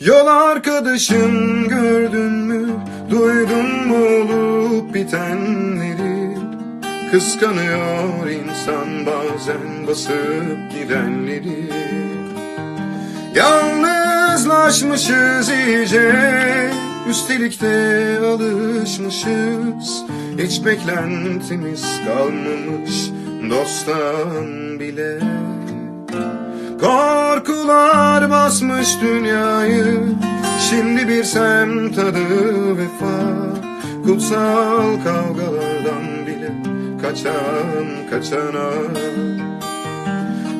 Yol arkadaşın gördün mü? Duydun mu olup bitenleri? Kıskanıyor insan bazen basıp gidenleri. Yalnızlaşmışız iyice Üstelik de alışmışız Hiç beklentimiz kalmamış Dosttan bile Korkular basmış dünyayı. Şimdi bir semt adı vefa. Kutsal kavgalardan bile Kaçan kaçana.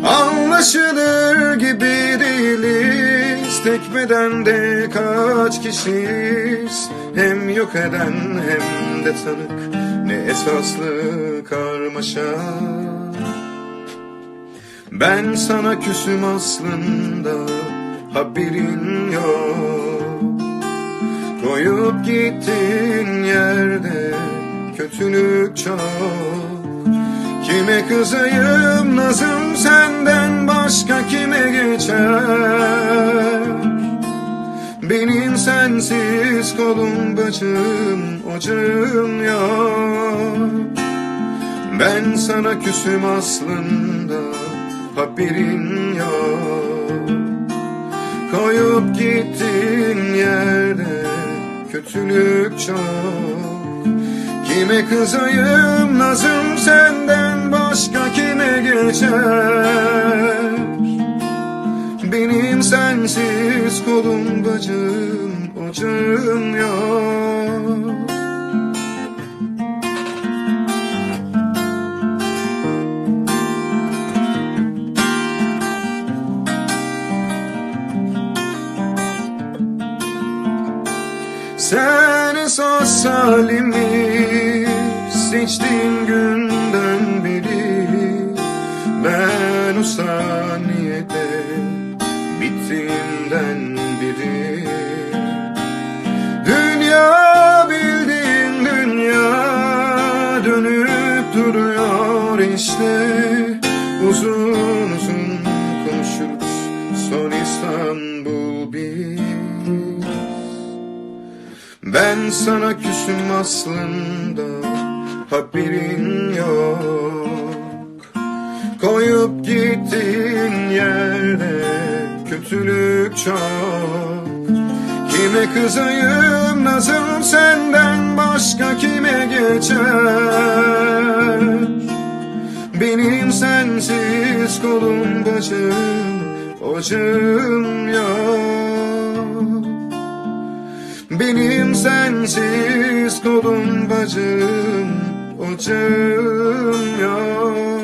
Anlaşılır gibi değiliz. Tek bedende kaç kişiyiz? Hem yok eden hem de tanık. Ne esaslı karmaşa Ben sana küsüm aslında Haberin yok. Koyup gittin yerde Kötülük çok. Kime kızayım nazım senden başka kime geçer? Benim sensiz kolum bacım ocağım yok. Ben sana küsüm aslında haberin yok. Koyup gittin yerde kötülük çok. Kime kızayım nazım senden başka kime geçer? Benim sensiz kolum bacım ocağım yok Sen esas halimi seçtiğin günden beri. Ben o saniyede bittiğinden beri. Dünya bildiğin dünya dönüp duruyor işte ben sana küsüm aslında haberin yok. Koyup gittin yerde kötülük çok. Kime kızayım nazım senden başka kime geçer? Benim sensiz kolum bacım ocağım yok benim sensiz kolum bacım Ocağım yok.